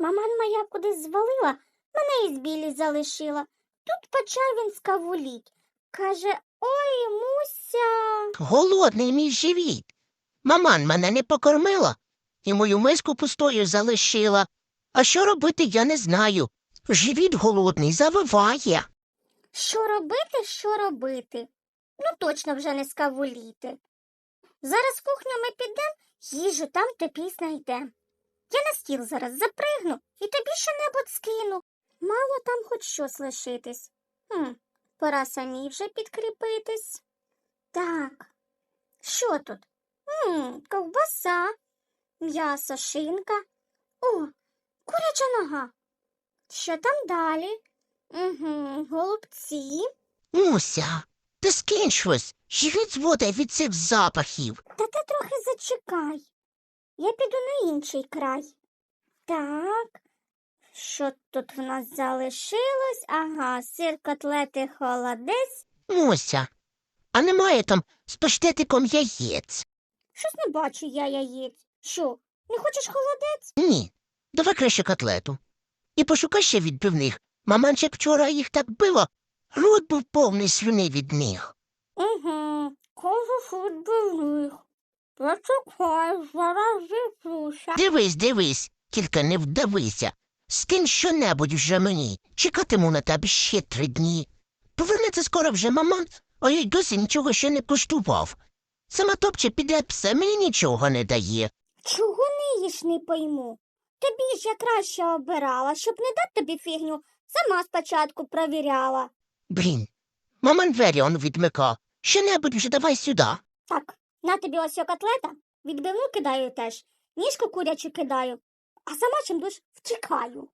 Маман моя кудись звалила, мене із білі залишила. Тут почав він скавуліть. Каже, ой, Муся. Голодний мій живіт. Маман мене не покормила і мою миску пустою залишила. А що робити, я не знаю. Живіт голодний завиває. Що робити, що робити? Ну, точно вже не скавуліти. Зараз в кухню ми підемо, їжу там тобі знайдем. Я на стіл зараз запригну і тобі що-небудь скину. Мало там хоч щось лишитись. Хм, пора самій вже підкріпитись. Так, що тут? Хм, ковбаса, м'ясо, шинка. О, куряча нога. Що там далі? Угу, голубці. Муся, ти скинь щось. Живіт зводить від цих запахів. Та ти трохи зачекай. Я піду на інший край. Так, що тут в нас залишилось? Ага, сир, котлети, холодець. Муся, а немає там з паштетиком яєць? Щось не бачу я яєць. Що, не хочеш холодець? Ні. Давай краще котлету. І пошукай ще відбивних. Маманчик вчора їх так била, рот був повний слюни від них. Угу, кажу, футболих. Почекай, зараз зіплюся. Дивись, дивись, тільки не вдавися. Скинь щонебудь вже мені. Чекатиму на тебе ще три дні. Повернеться скоро вже маман, а я й досі нічого ще не коштував. Сама топче піде псе, мені нічого не дає. Чого не їш, не пойму. Тобі ж я краще обирала, щоб не дати тобі фігню, сама спочатку провіряла. Блін, маман двері он відмика. Щонебудь вже давай сюди. Так, на тобі ось о котлета, відбивну кидаю теж, ніжку курячу кидаю, а сама чим душ втікаю.